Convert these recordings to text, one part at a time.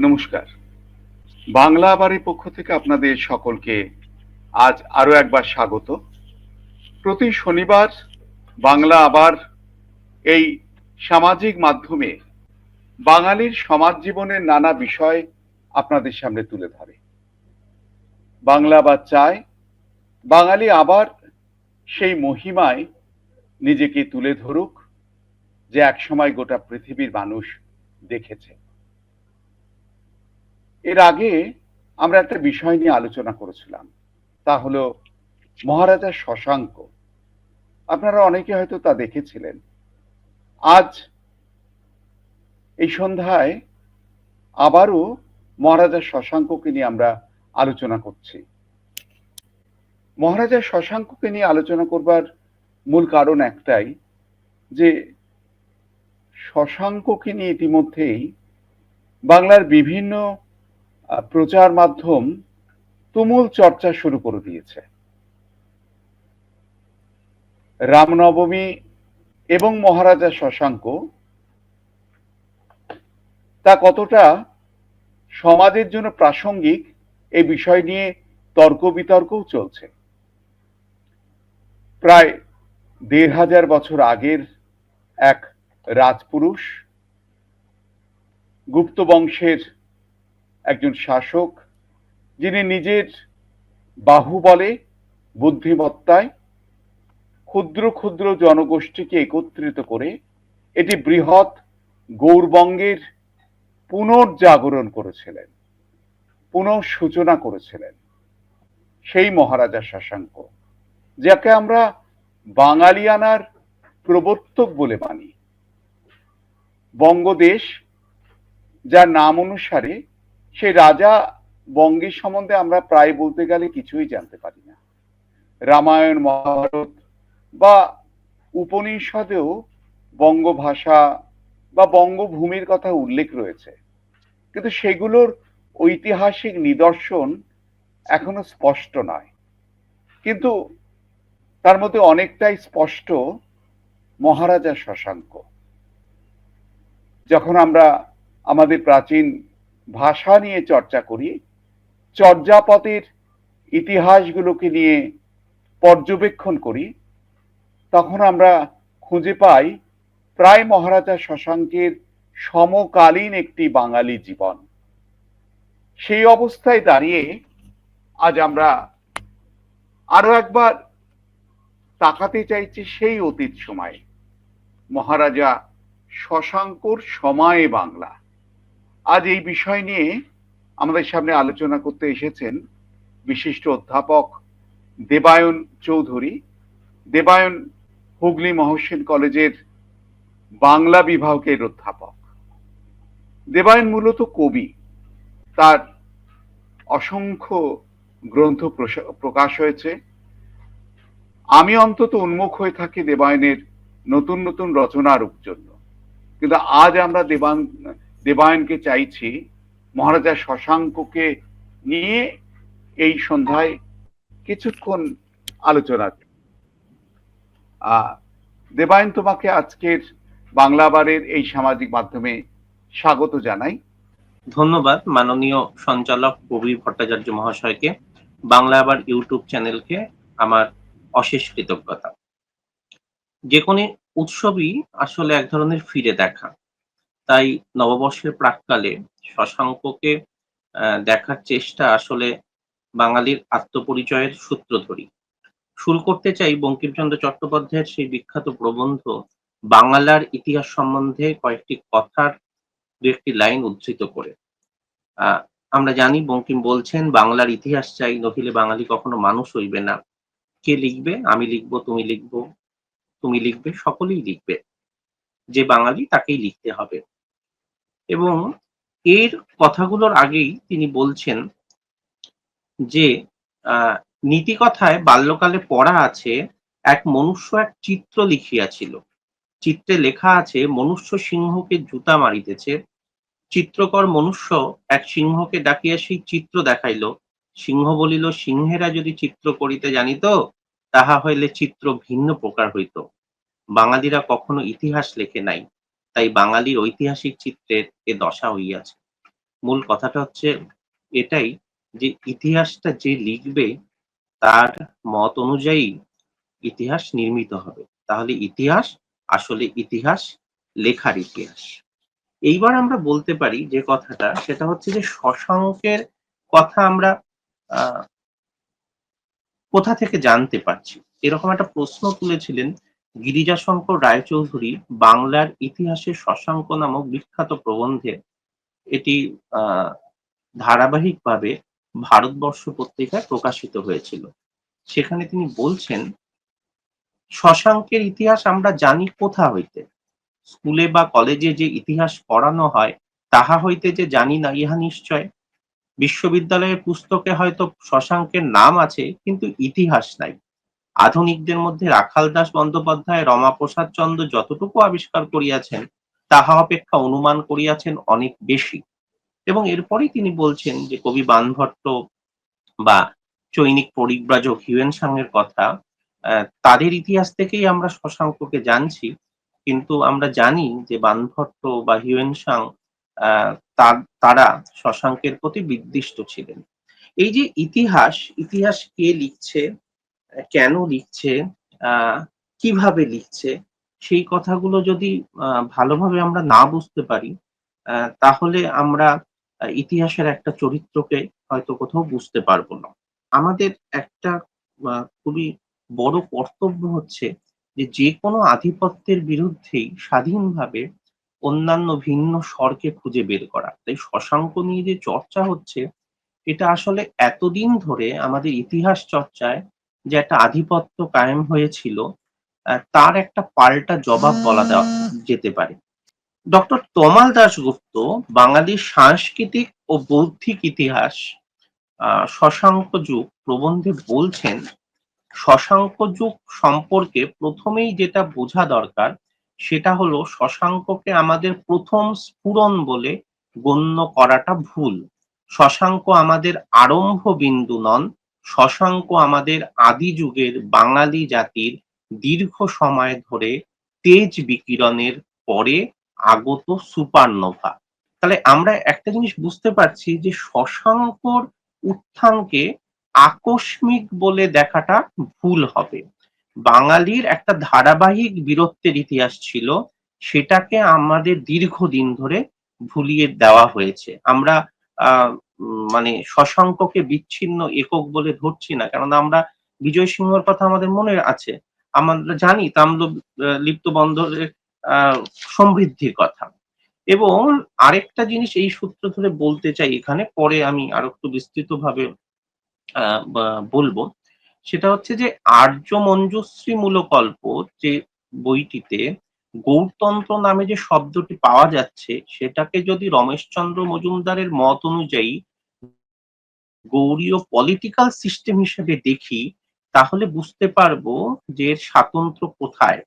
নমস্কার। বাংলা আবারের পক্ষ থেকে আপনাদের সকলকে আজ আরও একবার স্বাগত। প্রতি শনিবার বাংলা আবার এই সামাজিক মাধ্যমে বাঙালির সমাজ জীবনের নানা বিষয় আপনাদের সামনে তুলে ধরে। বাংলা আবার চায়, বাঙালি আবার সেই মহিমায় নিজেকে তুলে ধরুক যে একসময় গোটা পৃথিবীর মানুষ দেখেছে। এর আগে আমরা একটা বিষয় নিয়ে আলোচনা করেছিলাম। তা হলো মহারাজা শশাঙ্ক। আপনারা অনেকে হয়তো তা দেখেছিলেন। আজ এই সন্ধ্যায় আবারও মহারাজা শশাঙ্ককে নিয়ে আমরা আলোচনা করছি। মহারাজা শশাঙ্ককে নিয়ে আলোচনা করবার মূল কারণ একটাই যে শশাঙ্ককে নিয়ে ইতিমধ্যেই বাংলার বিভিন্ন প্রচার মাধ্যম তুমুল চর্চা শুরু করে দিয়েছে। রামনবমী এবং মহারাজা শশাঙ্ক তা কতটা সমাজের জন্য প্রাসঙ্গিক এই বিষয় নিয়ে তর্ক বিতর্কও চলছে। প্রায় দেড় হাজার বছর আগের এক রাজপুরুষ গুপ্ত বংশের একজন শাসক যিনি নিজের বাহুবলে, বুদ্ধিমত্তায় ক্ষুদ্র ক্ষুদ্র জনগোষ্ঠীকে একত্রিত করে এটি বৃহৎ গৌরবঙ্গের পুনর্জাগরণ করেছিলেন, পুনঃসূচনা করেছিলেন সেই মহারাজা শশাঙ্ক, যাকে আমরা বাঙালিয়ানার প্রবর্তক বলে মানি। বঙ্গদেশ যার নাম অনুসারে সেই রাজা বঙ্গের সম্বন্ধে আমরা প্রায় বলতে গেলে কিছুই জানতে পারি না। রামায়ণ, মহাভারত বা উপনিষদেও বঙ্গভাষা বা বঙ্গভূমির কথা উল্লেখ রয়েছে। কিন্তু সেগুলোর ঐতিহাসিক নিদর্শন এখনও স্পষ্ট নয়। কিন্তু তার মধ্যে অনেকটাই স্পষ্ট মহারাজা শশাঙ্ক। যখন আমরা আমাদের প্রাচীন ভাষা নিয়ে চর্চা করি, চর্যাপদের ইতিহাসগুলোকে নিয়ে পর্যবেক্ষণ করি, তখন আমরা খুঁজে পাই প্রায় মহারাজা শশাঙ্কের সমকালীন একটি বাঙালি জীবন। সেই অবস্থায় দাঁড়িয়ে আজ আমরা আরও একবার তাকাতে চাইছি সেই অতীত সময়ে। মহারাজা শশাঙ্কর সময়ে বাংলা। আজ এই বিষয় নিয়ে আমাদের সামনে আলোচনা করতে এসেছেন বিশিষ্ট অধ্যাপক দেবায়ন চৌধুরী। দেবায়ন হুগলি মহসিন কলেজের বাংলা বিভাগের অধ্যাপক। দেবায়ন মূলত কবি। তার অসংখ্য গ্রন্থ প্রকাশ হয়েছে। আমি অন্তত উন্মুখ হয়ে থাকি দেবায়নের নতুন নতুন রচনার জন্য। কিন্তু আজ আমরা দেবান দেবায়নকে চাইছি মহারাজা শশাঙ্ককে নিয়ে এই সন্ধ্যায় কিছুক্ষণ আলোচনা দেবায়ন তোমাকে আজকের বাংলাবারের এই সামাজিক মাধ্যমে স্বাগত জানাই। ধন্যবাদ মাননীয় সঞ্চালক কবি ভট্টাচার্য মহাশয়কে, বাংলা আবার ইউটিউব চ্যানেলকে আমার অশেষ কৃতজ্ঞতা। যে কোনো উৎসবই আসলে এক ধরনের ফিরে দেখা। তাই নববর্ষের প্রাককালে শশাঙ্ককে দেখার চেষ্টা আসলে বাঙালির আত্মপরিচয়ের সূত্র ধরি শুরু করতে চাই বঙ্কিমচন্দ্র চট্টোপাধ্যায়ের সেই বিখ্যাত প্রবন্ধ বাংলার ইতিহাস সম্বন্ধে কয়েকটি কথার দু একটি লাইন উদ্ধৃত করে। আমরা জানি বঙ্কিম বলছেন, বাংলার ইতিহাস চাই, নহিলে বাঙালি কখনো মানুষ হইবে না। কে লিখবে? আমি লিখব, তুমি লিখব, তুমি লিখবে, সকলেই লিখবে। যে বাঙালি তাকেই লিখতে হবে। এবং এর কথাগুলোর আগেই তিনি বলছেন যে নীতিকথায় বাল্যকালে পড়া আছে, এক মনুষ্য এক চিত্র লিখিয়াছিল। চিত্রে লেখা আছে, মনুষ্য সিংহকে জুতা মারিতেছে। চিত্রকর মনুষ্য এক সিংহকে ডাকিয়া সেই চিত্র দেখাইল। সিংহ বলিল, সিংহেরা যদি চিত্র করিতে জানিত, তাহা হইলে চিত্র ভিন্ন প্রকার হইত। বাঙালিরা কখনো ইতিহাস লেখে নাই। তাই বাঙালির ঐতিহাসিক চিত্রের এ দশা হইয়াছে। মূল কথাটা হচ্ছে এটাই যে ইতিহাসটা যে লিখবে তার মত অনুযায়ী ইতিহাস নির্মিত হবে। তাহলে ইতিহাস আসলে ইতিহাস, লেখার ইতিহাস। এইবার আমরা বলতে পারি যে কথাটা, সেটা হচ্ছে যে শশাঙ্কের কথা আমরা কোথা থেকে জানতে পারছি? এরকম একটা প্রশ্ন তুলেছিলেন গিরিজাশঙ্কর রায়চৌধুরী বাংলার ইতিহাসে শশাঙ্ক নামক বিখ্যাত প্রবন্ধে এটি ধারাবাহিকভাবে ভারতবর্ষ পত্রিকায় প্রকাশিত হয়েছিল। সেখানে তিনি বলছেন, শশাঙ্কের ইতিহাস আমরা জানি কোথা হইতে? স্কুলে বা কলেজে যে ইতিহাস পড়ানো হয়, তাহা হইতে যে জানি না, ইহা নিশ্চয়? বিশ্ববিদ্যালয়ের পুস্তকে হয়তো শশাঙ্কের নাম আছে, কিন্তু ইতিহাস নাই। আধুনিকদের মধ্যে রাখাল দাস বন্দ্যোপাধ্যায়, রমাপ্রসাদ চন্দ্র যতটুকু আবিষ্কার করিয়াছেন, তাহা অপেক্ষা অনুমান করিয়াছেন অনেক বেশি। এবং এরপরেই তিনি বলছেন যে কবি বানভট্ট বা চৈনিক পরিব্রাজক হিউয়েন সাংয়ের কথা তাদের ইতিহাস থেকেই আমরা শশাঙ্ককে জানছি। কিন্তু আমরা জানি যে বানভট্ট বা হিউয়েন সাং তার- শশাঙ্কের প্রতি বিদ্বিষ্ট ছিলেন। এই যে ইতিহাস ইতিহাস কে লিখছে কেন লিখছে কীভাবে লিখছে, সেই কথাগুলো যদি ভালোভাবে আমরা না বুঝতে পারি তাহলে আমরা ইতিহাসের একটা চরিত্রকে হয়তো কোথাও বুঝতে পারব না। আমাদের একটা খুবই বড় কর্তব্য হচ্ছে যে যে কোনো আধিপত্যের বিরুদ্ধেই স্বাধীনভাবে অন্যান্য ভিন্ন স্বরকে খুঁজে বের করা। তাই শশাঙ্ক নিয়ে যে চর্চা হচ্ছে, এটা আসলে এতদিন ধরে আমাদের ইতিহাস চর্চায় যে একটা আধিপত্য কায়েম হয়েছিল তার একটা পাল্টা জবাব বলা দেওয়া যেতে পারে। ডক্টর তমাল দাশগুপ্ত বাঙালির সাংস্কৃতিক ও বৌদ্ধিক ইতিহাস আহ, শশাঙ্ক যুগ প্রবন্ধে বলছেন শশাঙ্ক যুগ সম্পর্কে প্রথমেই যেটা বোঝা দরকার সেটা হলো শশাঙ্ককে আমাদের প্রথম স্ফুরণ বলে গণ্য করাটা ভুল। শশাঙ্ক আমাদের আরম্ভ বিন্দু নন শশাঙ্ক আমাদের আদি যুগের বাঙালি জাতির দীর্ঘ সময় ধরে তেজ বিকিরণের পরে আগত সুপারনোভা। তাহলে আমরা একটা জিনিস বুঝতে পারছি যে শশাঙ্কর উত্থানকে আকস্মিক বলে দেখাটা ভুল হবে। বাঙালির একটা ধারাবাহিক বীরত্বের ইতিহাস ছিল, সেটাকে আমাদের দীর্ঘদিন ধরে ভুলিয়ে দেওয়া হয়েছে। আমরা মানে শশাঙ্ককে বিচ্ছিন্ন একক বলে ধরছি না কারণ আমরা বিজয় সিংহর কথা আমাদের মনে আছে। আমরা জানি তাম্র লিপ্ত বন্দরের সমৃদ্ধির কথা। এবং আরেকটা জিনিস এই সূত্র ধরে বলতে চাই এখানে, পরে আমি আরও একটু বিস্তৃতভাবে বলব। সেটা হচ্ছে যে আর্য মঞ্জুশ্রী মূলকল্প যে বইটিতে গৌরতন্ত্র নামে যে শব্দটি পাওয়া যাচ্ছে, সেটাকে যদি রমেশচন্দ্র মজুমদারের মত অনুযায়ী গৌরীয় পলিটিক্যাল সিস্টেম হিসেবে দেখি, তাহলে বুঝতে পারব যে এর স্বাতন্ত্র্য কোথায়।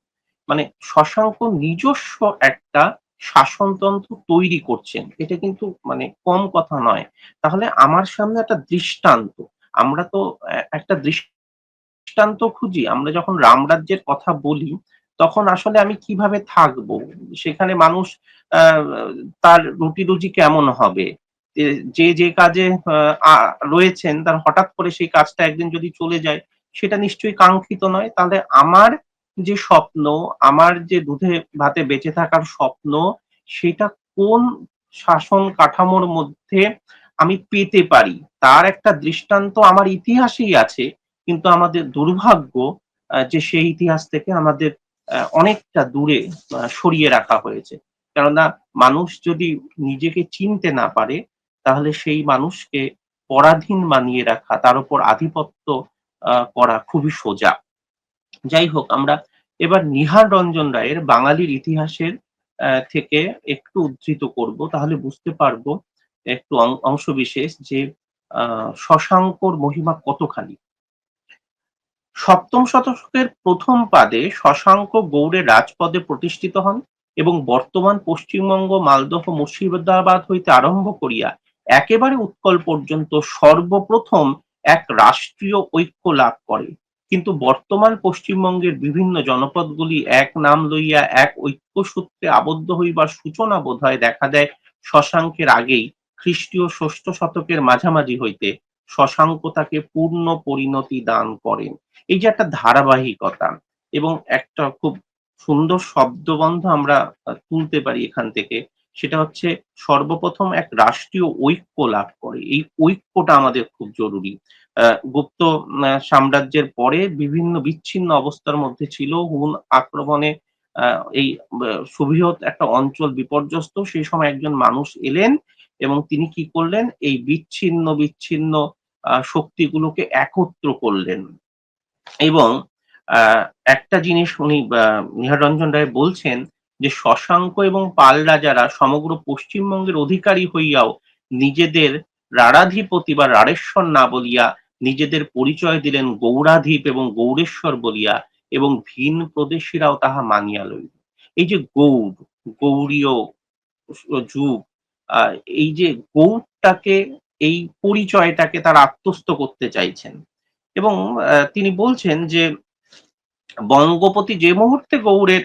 মানে শশাঙ্ক নিজস্ব একটা শাসনতন্ত্র তৈরি করছেন। এটা কিন্তু মানে কম কথা নয়। তাহলে আমার সামনে একটা দৃষ্টান্ত। আমরা তো একটা দৃষ্টান্ত খুঁজি। আমরা যখন রামরাজ্যের কথা বলি তখন আসলে আমি কীভাবে থাকব? সেখানে মানুষ তার রুটি রুজি কেমন হবে? যে- যে কাজে রয়েছেন, তার হঠাৎ করে সেই কাজটা একদিন যদি চলে যায়, সেটা নিশ্চয়ই কাঙ্ক্ষিত নয়। তাহলে আমার যে স্বপ্ন, আমার যে দুধে ভাতে বেঁচে থাকার স্বপ্ন, সেটা কোন শাসন কাঠামোর মধ্যে আমি পেতে পারি? তার একটা দৃষ্টান্ত আমার ইতিহাসেই আছে। কিন্তু আমাদের দুর্ভাগ্য যে সেই ইতিহাস থেকে আমাদের অনেকটা দূরে সরিয়ে রাখা হয়েছে। কেননা মানুষ যদি নিজেকে চিনতে না পারে, তাহলে সেই মানুষকে পরাধীন মানিয়ে রাখা, তার উপর আধিপত্য করা খুবই সোজা। যাই হোক, আমরা এবার নিহার রঞ্জন রায়ের বাঙালির ইতিহাসের থেকে একটু উদ্ধৃত করব। তাহলে বুঝতে পারব একটু অংশবিশেষ যে শশাঙ্কর মহিমা কতখানি। সপ্তম শতকের প্রথম পাদে শশাঙ্ক গৌড়ের রাজপদে প্রতিষ্ঠিত হন এবং বর্তমান পশ্চিমবঙ্গ মালদহ মুর্শিদাবাদ হইতে আরম্ভ করিয়া একেবারে উৎকল পর্যন্ত সর্বপ্রথম এক রাষ্ট্রীয় ঐক্য লাভ করে। কিন্তু বর্তমান পশ্চিমবঙ্গের বিভিন্ন জনপদগুলি এক নাম লইয়া এক ঐক্য সূত্রে আবদ্ধ হইবার সূচনা বোধহয় দেখা দেয় শশাঙ্কের আগেই খ্রিস্টীয় ষষ্ঠ শতকের মাঝামাঝি হইতে। শশাঙ্ক তাকে পূর্ণ পরিণতি দান করেন। এই যে একটা ধারাবাহিকতা এবং একটা খুব সুন্দর শব্দবন্ধ আমরা তুলতে পারি এখান থেকে, সেটা হচ্ছে সর্বপ্রথম এক রাষ্ট্রীয় ঐক্য লাভ করে। এই ঐক্যটা আমাদের খুব জরুরি। গুপ্ত সাম্রাজ্যের পরে বিভিন্ন বিচ্ছিন্ন অবস্থার মধ্যে ছিল। হুন আক্রমণে এই সুবৃহৎ একটা অঞ্চল বিপর্যস্ত। সেই সময় একজন মানুষ এলেন এবং তিনি কি করলেন? এই বিচ্ছিন্ন বিচ্ছিন্ন শক্তিগুলোকে একত্র করলেন। এবং একটা জিনিস উনি আহ, নিহাররঞ্জন রায় বলছেন যে শশাঙ্ক এবং পাল রাজারা সমগ্র পশ্চিমবঙ্গের অধিকারী হইয়াও নিজেদের রারাধিপতি বা রাড়েশ্বর না বলিয়া নিজেদের পরিচয় দিলেন গৌরাধীপ এবং গৌরেশ্বর বলিয়া এবং ভিন প্রদেশীরাও তাহা মানিয়া লইল। এই যে গৌড় গৌরীয় যুগ এই যে গৌড়টাকে এই পরিচয়টাকে তার আত্মস্থ করতে চাইছেন। এবং তিনি বলছেন যে, বঙ্গপতি যে মুহূর্তে গৌড়ের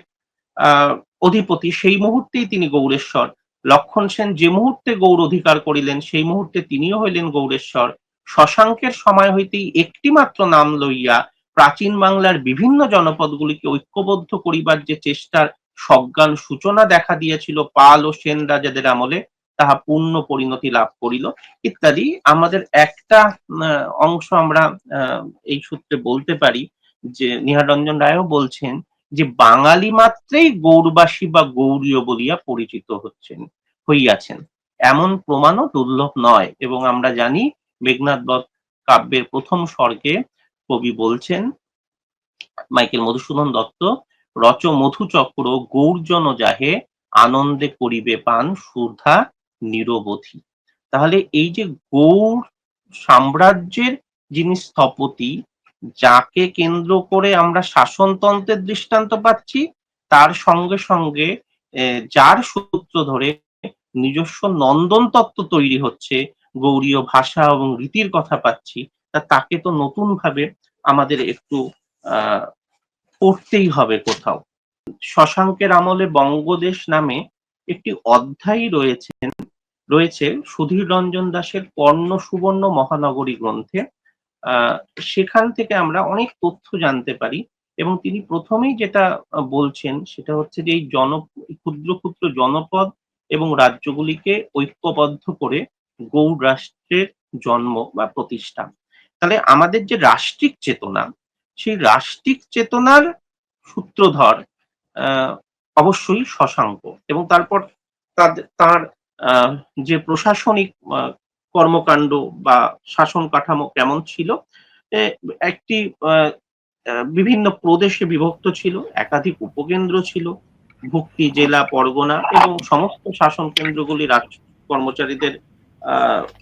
অধিপতি, সেই মুহূর্তেই তিনি গৌরেশ্বর লক্ষণ সেন যে মুহূর্তে গৌর অধিকার করিলেন, সেই মুহূর্তে তিনিও হইলেন গৌরেশ্বর শশাঙ্কের সময় হইতেই একটি মাত্র নাম লইয়া প্রাচীন বাংলার বিভিন্ন জনপদগুলিকে ঐক্যবদ্ধ করিবার যে চেষ্টার সজ্ঞান সূচনা দেখা দিয়েছিল পাল ও সেন রাজাদের আমলে তাহা পূর্ণ পরিণতি লাভ করিল, ইত্যাদি। আমাদের একটা অংশ আমরা এই সূত্রে বলতে পারি যে নিহাররঞ্জন রায়ও বলছেন যে বাঙালি মাত্রেই গৌরবাসী বা গৌরীয় বলিয়া পরিচিত হচ্ছেন, হইয়াছেন। এমন প্রমাণও দুর্লভ নয় এবং আমরা জানি মেঘনাথ বধ কাব্যের প্রথম স্বর্গে কবি বলছেন, মাইকেল মধুসূদন দত্ত, রচ মধুচক্র গৌরজন যাহে, আনন্দে করিবে পান সুধা নিরবধি। তাহলে এই যে গৌড় সাম্রাজ্যের যিনি স্থপতি, যাকে কেন্দ্র করে আমরা শাসনতন্ত্রের দৃষ্টান্ত পাচ্ছি, তার সঙ্গে সঙ্গে যার সূত্র ধরে নিজস্ব নন্দন তত্ত্ব তৈরি হচ্ছে গৌরীয় ভাষা এবং রীতির কথা পাচ্ছি, তা তাকে তো নতুন ভাবে আমাদের একটু পড়তেই হবে কোথাও। শশাঙ্কের আমলে বঙ্গদেশ নামে একটি অধ্যায় রয়েছেন রয়েছে সুধীর রঞ্জন দাসের কর্ণ সুবর্ণ মহানগরী গ্রন্থে। সেখান থেকে আমরা অনেক তথ্য জানতে পারি এবং তিনি প্রথমেই যেটা বলছেন সেটা হচ্ছে যে এই জন, ক্ষুদ্র ক্ষুদ্র জনপদ এবং রাজ্যগুলিকে ঐক্যবদ্ধ করে গৌড় রাষ্ট্রের জন্ম বা প্রতিষ্ঠা। তাহলে আমাদের যে রাষ্ট্রিক চেতনা, সেই রাষ্ট্রিক চেতনার সূত্রধর অবশ্যই শশাঙ্ক এবং তারপর তার যে প্রশাসনিক কর্মকাণ্ড বা শাসন কাঠামো কেমন ছিল একটি বিভিন্ন প্রদেশে বিভক্ত ছিল, একাধিক উপকেন্দ্র ছিল, ভুক্তি, জেলা, পরগনা এবং সমস্ত শাসন কেন্দ্রগুলি রাজ কর্মচারীদের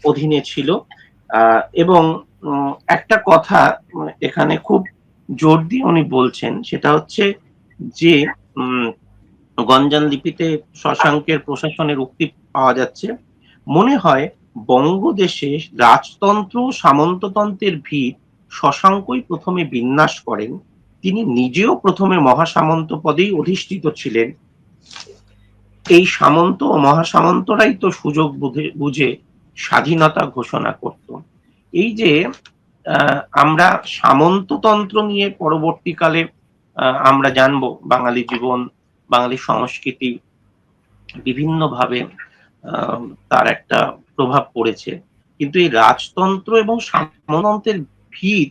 অধীনে ছিল। এবং একটা কথা এখানে খুব জোর দিয়ে উনি বলছেন, সেটা হচ্ছে যে গঞ্জান লিপিতে শশাঙ্কের প্রশাসনের উক্তি পাওয়া যাচ্ছে। মনে হয় বঙ্গদেশে রাজতন্ত্র সামন্ততন্ত্রের ভিত শশাঙ্কই প্রথমে বিন্যাস করেন। তিনি নিজেও প্রথমে মহাসামন্ত পদেই অধিষ্ঠিত ছিলেন। এই সামন্ত ও মহাসামন্তরাই তো সুযোগ বুঝে স্বাধীনতা ঘোষণা করত। এই যে আমরা সামন্ততন্ত্র নিয়ে পরবর্তীকালে আমরা জানব বাঙালি জীবন, বাঙালি সংস্কৃতি বিভিন্নভাবে। তার একটা প্রভাব পড়েছে। কিন্তু এই রাজতন্ত্র এবং সামন্ততন্ত্রের ভিত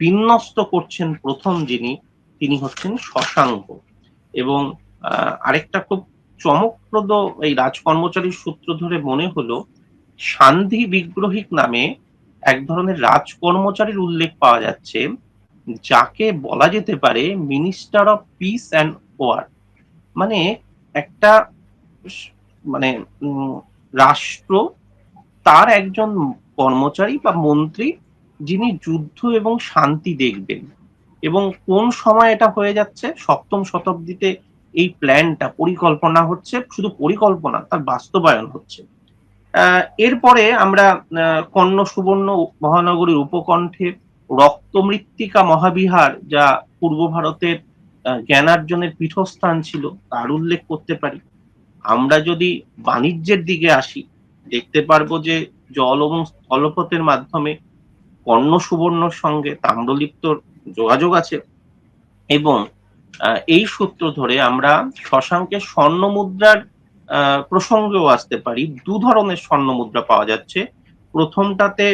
বিন্যস্ত করছেন প্রথম যিনি, তিনি হচ্ছেন শশাঙ্ক। এবং আরেকটা খুব চমকপ্রদ এই রাজকর্মচারীর সূত্র ধরে মনে হলো, সান্ধি বিগ্রহিক নামে এক ধরনের রাজকর্মচারীর উল্লেখ পাওয়া যাচ্ছে, যাকে বলা যেতে পারে minister of peace and war. মানে একটা মানে রাষ্ট্র তার একজন কর্মচারী বা মন্ত্রী যিনি যুদ্ধ এবং শান্তি দেখবেন। এবং কোন সময় এটা হয়ে যাচ্ছে? সপ্তম শতাব্দীতে এই প্ল্যানটা পরিকল্পনা হচ্ছে, শুধু পরিকল্পনা, তার বাস্তবায়ন হচ্ছে। এরপরে আমরা কর্ণ সুবর্ণ মহানগরীর উপকণ্ঠে রক্তমৃত্তিকা মহাবিহার, যা পূর্ব ভারতের জ্ঞানার্জনের পীঠস্থান ছিল, তার উল্লেখ করতে পারি। আমরা যদি বাণিজ্যের দিকে আসি, দেখতে পারব যে জল এবং স্থলপথের মাধ্যমে কর্ণ সুবর্ণর সঙ্গে তাম্রলিপ্তর যোগাযোগ আছে এবং এই সূত্র ধরে আমরা শশাঙ্কের স্বর্ণ মুদ্রার প্রসঙ্গেও আসতে পারি। দু ধরনের স্বর্ণ মুদ্রা পাওয়া যাচ্ছে। প্রথমটাতে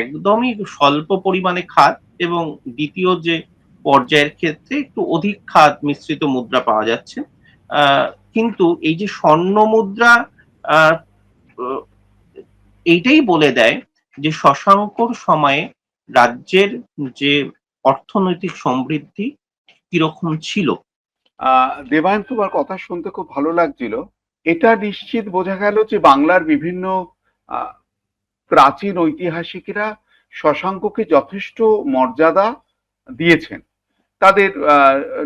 একদমই স্বল্প পরিমাণে খাদ এবং দ্বিতীয় যে পর্যায়ের ক্ষেত্রে একটু অধিক খাদ মিশ্রিত মুদ্রা পাওয়া যাচ্ছে। কিন্তু এই যে স্বর্ণ মুদ্রা এইটাই বলে দেয় যে শশাঙ্কর সময়ে রাজ্যের যে অর্থনৈতিক সমৃদ্ধি কীরকম ছিল। দেবায়ন, তোমার কথা শুনতে খুব ভালো লাগছিল। এটা নিশ্চিত বোঝা গেল যে বাংলার বিভিন্ন প্রাচীন ঐতিহাসিকেরা শশাঙ্ককে যথেষ্ট মর্যাদা দিয়েছেন। তাদের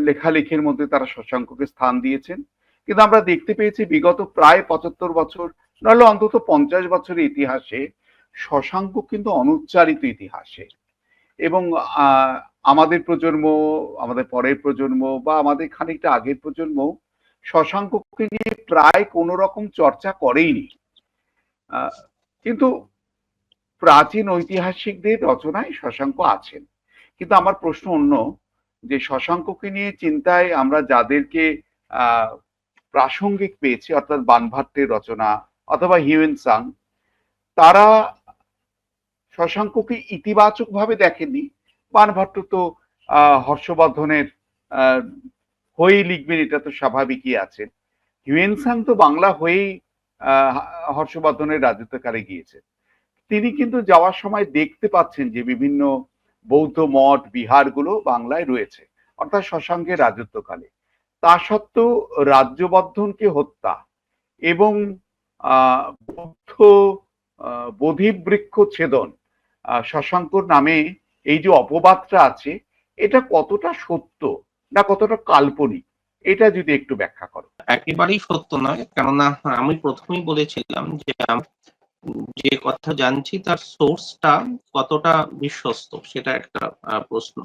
লেখালেখির মধ্যে তারা শশাঙ্ককে স্থান দিয়েছেন। কিন্তু আমরা দেখতে পেয়েছি বিগত প্রায় পঁচাত্তর বছর, নাহলে অন্তত পঞ্চাশ বছরের ইতিহাসে শশাঙ্ক কিন্তু অনুচ্চারিত ইতিহাসে। এবং আমাদের প্রজন্ম, আমাদের পরের প্রজন্ম বা আমাদের খানিকটা আগের প্রজন্ম শশাঙ্ককে নিয়ে প্রায় কোনো রকম চর্চা করেইনি। কিন্তু প্রাচীন ঐতিহাসিকদের রচনায় শশাঙ্ক আছেন। কিন্তু আমার প্রশ্ন অন্য, যে শশাঙ্ককে নিয়ে চিন্তায় আমরা যাদেরকে প্রাসঙ্গিক পেয়েছি, অর্থাৎ বানভাট্টের রচনা অথবা হিউয়েন সাং। তারা শশাঙ্ককে ইতিবাচক ভাবে দেখেননি বানভট্ট তো হর্ষবর্ধনের হয়েই লিখবেন, এটা তো স্বাভাবিকই আছে। হিউয়েন সাং তো বাংলা হয়েই হর্ষবর্ধনের রাজত্বকালে গিয়েছে। তিনি কিন্তু যাওয়ার সময় দেখতে পাচ্ছেন যে বিভিন্ন বৌদ্ধ মঠ, বিহারগুলো বাংলায় রয়েছে, অর্থাৎ শশাঙ্কের রাজত্বকালে। তা সত্ত্বেও রাজ্যবর্ধনকে হত্যা এবং বৌদ্ধ বোধিবৃক্ষ ছেদন শশাঙ্কর নামে এই যে অপবাদটা আছে, এটা কতটা সত্য না কতটা কাল্পনিক? এটা যদি একটু ব্যাখ্যা করো। একেবারেই সত্য নয়, কেননা আমি প্রথমেই বলেছিলাম যে যে কথা জানছি তার সোর্সটা কতটা বিশ্বস্ত, সেটা একটা প্রশ্ন।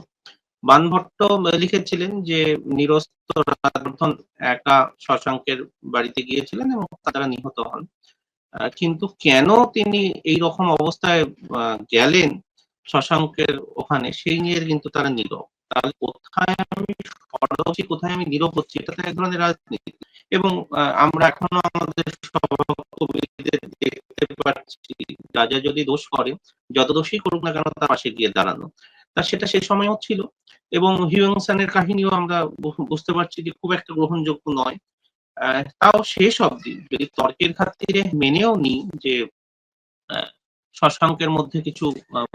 বানভট্ট লিখেছিলেন যে নিরস্ত রাজবর্ধন একা শশাঙ্কের বাড়িতে গিয়েছিলেন এবং তারা নিহত হন। কিন্তু কেন তিনি এই রকম অবস্থায় গেলেন শশাঙ্কের ওখানে, সেই নিয়ে কিন্তু তারা নীরব। তাহলে কোথায় আমি সরব হচ্ছি কোথায় আমি নীরব হচ্ছি, এটা তো এক ধরনের রাজনীতি। এবং আমরা এখনও আমাদের সভাকবিদের দেখতে পাচ্ছি, রাজা যদি দোষ করে, যত দোষই করুক না কেন তার পাশে গিয়ে দাঁড়ানো। তা সেটা সেই সময়ও ছিল এবং হিউংসানের কাহিনীও আমরা বুঝতে পারছি যে খুব একটা গ্রহণযোগ্য নয়। তাও শেষ অবধি। যদি তর্কের খাতিরে মেনেও নিই যে শশাঙ্কের মধ্যে কিছু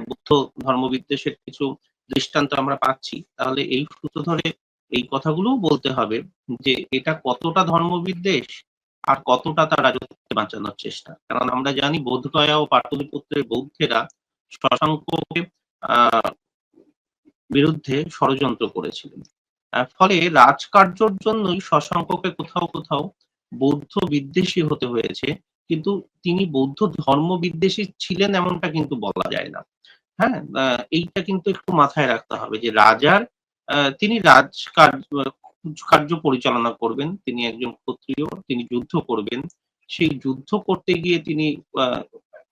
বুদ্ধ ধর্মবিদ্বেষের কিছু দৃষ্টান্ত আমরা পাচ্ছি, তাহলে এই সূত্র ধরে এই কথাগুলোও বলতে হবে যে, এটা কতটা ধর্মবিদ্বেষ আর কতটা তার রাজত্বকে বাঁচানোর চেষ্টা। কারণ আমরা জানি বোধগয়া ও পাটলিপুত্রের বৌদ্ধেরা শশাঙ্ককে, আহ বিরুদ্ধে ষড়যন্ত্র করেছিলেন। ফলে রাজকার্যর জন্যই শশাঙ্ককে কোথাও কোথাও বৌদ্ধ বিদ্বেষী হতে হয়েছে, কিন্তু তিনি বৌদ্ধ ধর্ম বিদ্বেষী ছিলেন এমনটা কিন্তু বলা যায় না। হ্যাঁ এইটা কিন্তু একটু মাথায় রাখতে হবে যে রাজার তিনি রাজকার্য, কার্য পরিচালনা করবেন, তিনি একজন ক্ষত্রিয়, তিনি যুদ্ধ করবেন। সেই যুদ্ধ করতে গিয়ে তিনি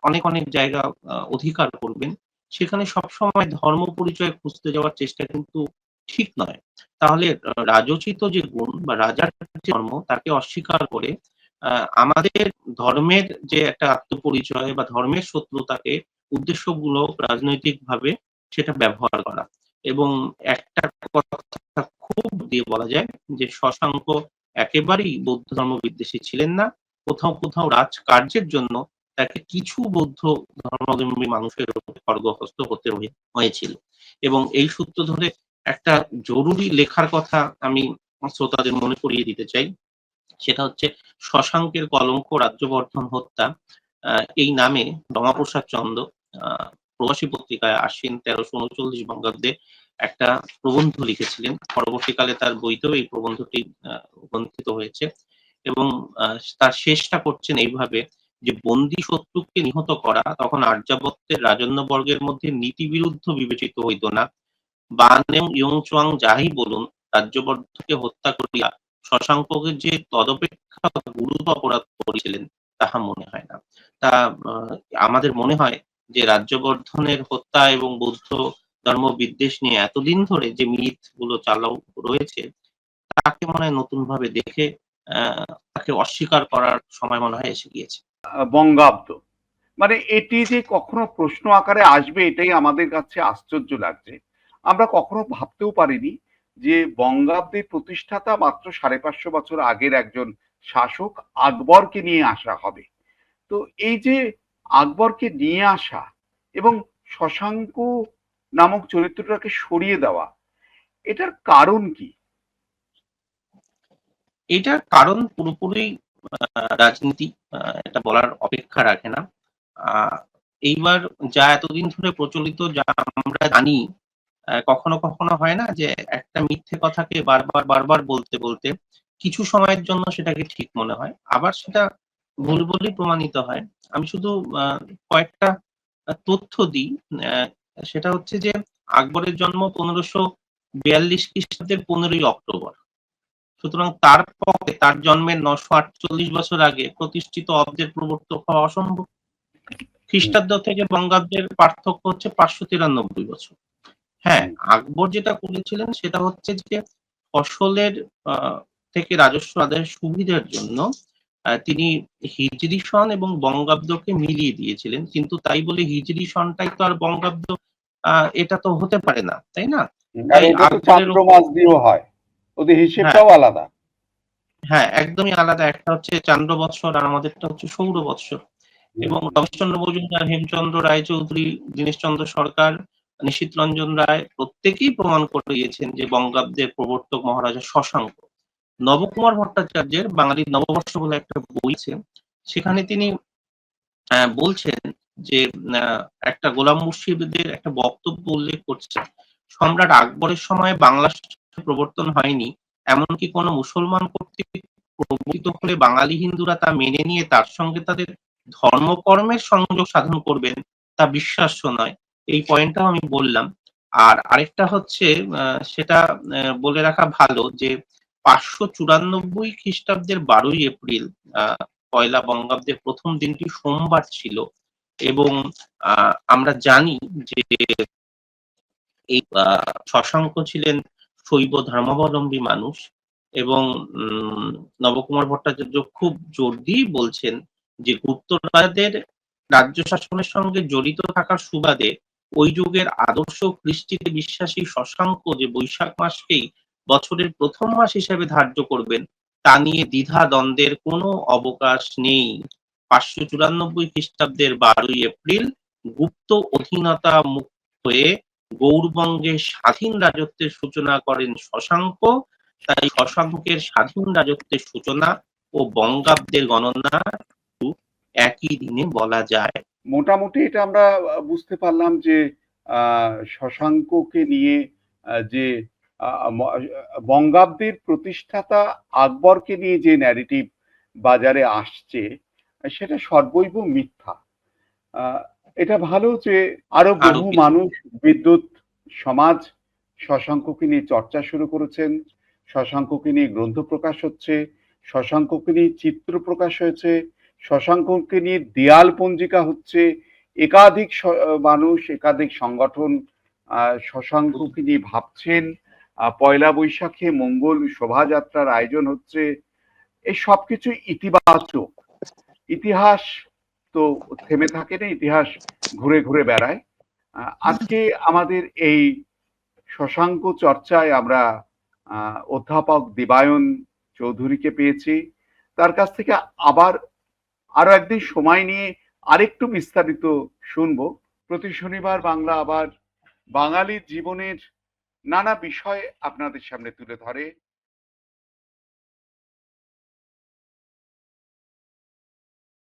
অনেক অনেক জায়গা অধিকার করবেন। সেখানে সবসময় ধর্ম পরিচয় খুঁজতে যাওয়ার চেষ্টা কিন্তু ঠিক নয়। তাহলে রাজোচিত যে গুণ বা রাজার ধর্ম, তাকে অস্বীকার করে আমাদের ধর্মের যে একটা আত্মপরিচয় বা ধর্মের শত্রুতাকে উদ্দেশ্যমূলক রাজনৈতিক ভাবে সেটা ব্যবহার করা। এবং একটা কথা খুব দিয়ে বলা যায় যে, শশাঙ্ক একেবারেই বৌদ্ধ ধর্ম বিদ্বেষী ছিলেন না। কোথাও কোথাও রাজকার্যের জন্য তাকে কিছু বৌদ্ধ ধর্মাবলম্বী মানুষের উপর খড়গহস্ত হতে হয়ে- হয়েছিল। এবং এই সূত্র ধরে একটা জরুরি লেখার কথা আমি শ্রোতাদের মনে করিয়ে দিতে চাই। সেটা হচ্ছে শশাঙ্কের কলঙ্ক রাজ্যবর্ধন হত্যা এই নামে রমাপ্রসাদ চন্দ্র আহ, প্রবাসী পত্রিকায় আশ্বিন তেরোশো উনচল্লিশ বঙ্গাব্দে একটা প্রবন্ধ লিখেছিলেন। পরবর্তীকালে তার বইতেও এই প্রবন্ধটি গ্রন্থিত হয়েছে। এবং তার শেষটা করছেন এইভাবে যে বন্দি শত্রুকে নিহত করা তখন আর্যাবত্যের রাজন্যবর্গের মধ্যে নীতি বিরুদ্ধ বিবেচিত হইত না। বান এবং যাই বলুন রাজ্যবর্ধকে হত্যা করিয়া শশাঙ্ককে যে তদপেক্ষা গুরুতর অপরাধ করেছিলেন তাহা মনে হয় না। তা আমাদের মনে হয় যে রাজ্যবর্ধনের হত্যা এবং বৌদ্ধ ধর্ম বিদ্বেষ নিয়ে এতদিন ধরে যে মিথগুলো চালাও রয়েছে তাকে মনে হয় নতুন ভাবে দেখে আহ, তাকে অস্বীকার করার সময় মনে হয় এসে গিয়েছে। বঙ্গাব্দ। মানে এটি যে কখনো প্রশ্ন আকারে আসবে, এটাই আমাদের কাছে আশ্চর্য লাগছে। আমরা কখনো ভাবতেও পারিনি যে বঙ্গাব্দের প্রতিষ্ঠাতা মাত্র সাড়ে পাঁচশো বছর আগের একজন শাসক আকবরকে নিয়ে আসা হবে। তো এই যে আকবরকে নিয়ে আসা এবং শশাঙ্ক নামক চরিত্রটাকে সরিয়ে দেওয়া, এটার কারণ কি? এটার কারণ পুরোপুরি রাজনীতি এটা বলার অপেক্ষা রাখে না। এইবার যা এতদিন ধরে প্রচলিত যা আমরা জানি কখনো কখনো হয় না যে একটা মিথ্যে কথাকে বারবার বারবার বলতে বলতে কিছু সময়ের জন্য সেটাকে ঠিক মনে হয়। আবার সেটা ভুল বলেই প্রমাণিত হয়। আমি শুধু কয়েকটা তথ্য দিই। সেটা হচ্ছে যে, আকবরের জন্ম পনেরোশো বিয়াল্লিশ খ্রিস্টাব্দের পনেরোই অক্টোবর। সুতরাং তার পক্ষে তার জন্মের নশো আটচল্লিশ বছর আগে প্রতিষ্ঠিত অব্দের প্রবর্তক হওয়া অসম্ভব। খ্রিস্টাব্দ থেকে বঙ্গাব্দের পার্থক্য হচ্ছে পাঁচশো তিরানব্বই বছর। হ্যাঁ আকবর যেটা করেছিলেন সেটা হচ্ছে যে ফসলের থেকে রাজস্ব আদায়ের সুবিধার জন্য তিনি হিজরি সন এবং বঙ্গাব্দকে মিলিয়ে দিয়েছিলেন। কিন্তু তাই বলে হিজরি সনটাই তো আর বঙ্গাব্দ আহ, এটা তো হতে পারে না তাই না? হয়। ওদের হিসেবটাও আলাদা। হ্যাঁ একদমই আলাদা। একটা হচ্ছে চান্দ্র বৎসর আর আমাদেরটা হচ্ছে সৌর বৎসর। এবং রমেশচন্দ্র মজুমদার হেমচন্দ্র রায় চৌধুরী দীনেশচন্দ্র সরকার নিশীত রঞ্জন রায় প্রত্যেকেই প্রমাণ করে গিয়েছেন যে বঙ্গাব্দের প্রবর্তক মহারাজা শশাঙ্ক। নবকুমার ভট্টাচার্যের বাঙালির নববর্ষ বলে একটা বই আছে সেখানে তিনি আহ, বলছেন যে একটা গোলাম মুর্শিদের একটা বক্তব্য উল্লেখ করছে সম্রাট আকবরের সময় বাংলা প্রবর্তন হয়নি, এমনকি কোনো মুসলমান কর্তৃক প্রবর্তিত হলে বাঙালি হিন্দুরা তা মেনে নিয়ে তার সঙ্গে তাদের ধর্মকর্মের সংযোগ সাধন করবেন তা বিশ্বাস্য নয়। এই পয়েন্টটাও আমি বললাম। আর আরেকটা হচ্ছে সেটা বলে রাখা ভালো যে পাঁচশো চুরানব্বই খ্রিস্টাব্দের বারোই এপ্রিল পয়লা বঙ্গাব্দের প্রথম দিনটি সোমবার ছিল এবং আমরা জানি যে এই শশাঙ্ক ছিলেন শৈব ধর্মাবলম্বী মানুষ এবং নবকুমার ভট্টাচার্য খুব জোর দিয়েই বলছেন যে গুপ্ত রাজাদের রাজ্য শাসনের সঙ্গে জড়িত থাকার সুবাদে ওই যুগের আদর্শ কৃষ্টিতে বিশ্বাসী শশাঙ্ক যে বৈশাখ মাসকেই বছরের প্রথম মাস হিসেবে ধার্য করবেন, তা নিয়ে দ্বিধা দ্বন্দ্বের কোনো অবকাশ নেই। পাঁচশো চুরানব্বই খ্রিস্টাব্দের বারোই এপ্রিল গুপ্ত অধীনতা মুক্ত হয়ে গৌরবঙ্গে স্বাধীন রাজত্বের সূচনা করেন শশাঙ্ক। তাই শশাঙ্কের স্বাধীন রাজত্বের সূচনা ও বঙ্গাব্দের গণনা একই দিনে বলা যায়। মোটামুটি এটা আমরা বুঝতে পারলাম যে শশাঙ্ককে নিয়ে যে বঙ্গাব্দের প্রতিষ্ঠাতা আকবরকে নিয়ে যে ন্যারেটিভ বাজারে আসছে, সেটা সর্বৈব মিথ্যা। এটা ভালো যে আরও বহু মানুষ বিদ্যুৎ সমাজ শশাঙ্ককে নিয়ে চর্চা শুরু করেছেন শশাঙ্ককে নিয়ে গ্রন্থ প্রকাশ হচ্ছে শশাঙ্ককে নিয়ে চিত্র প্রকাশ হয়েছে শশাঙ্ককে নিয়ে দেয়াল পঞ্জিকা হচ্ছে একাধিক মানুষ একাধিক সংগঠন আহ, শশাঙ্ককে নিয়ে ভাবছেন পয়লা বৈশাখে মঙ্গল শোভাযাত্রার আয়োজন হচ্ছে এই সবকিছু ইতিবাচক। ইতিহাস তো থেমে থাকে না, ইতিহাস ঘুরে ঘুরে বেড়ায়। আজকে আমাদের এই শশাঙ্ক চর্চায় আমরা অধ্যাপক দিবায়ন চৌধুরীকে পেয়েছি। তার কাছ থেকে আবার আরও একদিন সময় নিয়ে আরেকটু বিস্তারিত শুনব। প্রতি শনিবার বাংলা আবার বাঙালির জীবনের নানা বিষয় আপনাদের সামনে তুলে ধরে।